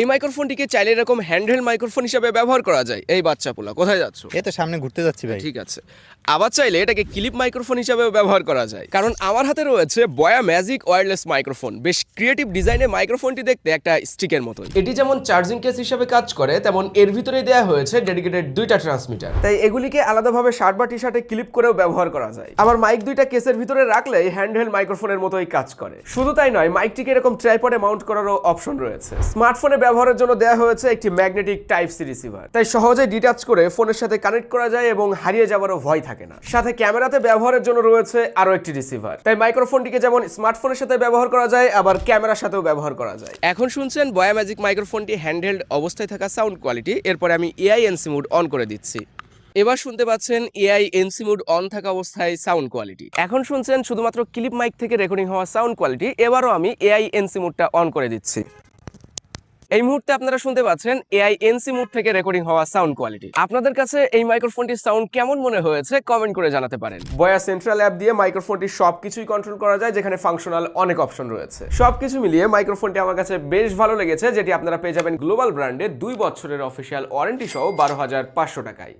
এই মাইক্রোফোনটিকে চাইলে এরকম হ্যান্ডহেল্ড মাইক্রোফোন হিসেবে ব্যবহার করা যায়। এই বাচ্চা পোলা কোথায় যাচ্ছ? এই তো সামনে ঘুরতে যাচ্ছি ভাই। ঠিক আছে। আবার চাইলে এটাকে ক্লিপ মাইক্রোফোন হিসাবেও ব্যবহার করা যায়। কারণ আমার হাতে রয়েছে বয়া ম্যাজিক ওয়্যারলেস মাইক্রোফোন বেশ ক্রিয়েটিভ ডিজাইনে মাইক্রোফোনটি দেখতে একটা স্টিকের মতো এটি যেমন চার্জিং কেস হিসাবে কাজ করে তেমন এর ভিতরে দেওয়া হয়েছে ডেডিকেটেড দুইটা ট্রান্সমিটার তাই এগুলিকে আলাদাভাবে শার্ট বা টি শার্টে ক্লিপ করেও ব্যবহার করা যায়। আবার মাইক দুইটা কেসের ভিতরে রাখলেই হ্যান্ডহেল্ড মাইক্রোফোনের মতোই কাজ করে। শুধু তাই নয় মাইকটিকে এরকম ট্রাইপডে মাউন্ট করারও অপশন রয়েছে। স্মার্টফোনে ব্যবহারের জন্য দেওয়া হয়েছে একটি ম্যাগনেটিক টাইপ সি রিসিভার। তাই সহজে ডিটাচ করে ফোনের সাথে কানেক্ট করা যায় এবং হারিয়ে যাওয়ারও ভয় থাকে না। সাথে ক্যামেরাতে ব্যবহারের জন্য রয়েছে আরও একটি রিসিভার। তাই মাইক্রোফোনটিকে যেমন স্মার্টফোনের সাথে ব্যবহার করা যায়, আবার ক্যামেরার সাথেও ব্যবহার করা যায়। এখন শুনছেন বয়া ম্যাজিক মাইক্রোফোনটি হ্যান্ডহেল্ড অবস্থায় থাকা সাউন্ড কোয়ালিটি এরপরে আমি এআই এনসি মুড অন করে দিচ্ছি। এবার শুনতে পাচ্ছেন এআই এনসি মুড অন থাকা অবস্থায় সাউন্ড কোয়ালিটি এখন শুনছেন শুধুমাত্র ক্লিপ মাইক থেকে রেকর্ডিং হওয়া সাউন্ড কোয়ালিটি এবারও আমি এআই এনসি মুডটা অন করে দিচ্ছি। এই মুহূর্তে আপনারা শুনতে পাচ্ছেন এআই এনসি মুড থেকে রেকর্ডিং হওয়া সাউন্ড কোয়ালিটি আপনাদের কাছে এই মাইক্রোফোনটির সাউন্ড কেমন মনে হয়েছে কমেন্ট করে জানাতে পারেন। বয়া সেন্ট্রাল অ্যাপ দিয়ে মাইক্রোফোনটি সবকিছুই কন্ট্রোল করা যায়, যেখানে ফাংশনাল অনেক অপশন রয়েছে। সবকিছু মিলিয়ে মাইক্রোফোনটি আমার কাছে বেশ ভালো লেগেছে, যেটি আপনারা পেয়ে যাবেন গ্লোবাল ব্র্যান্ডে দুই বছরের অফিসিয়াল ওয়ারেন্টি সহ বারো হাজার পাঁচশো টাকায়।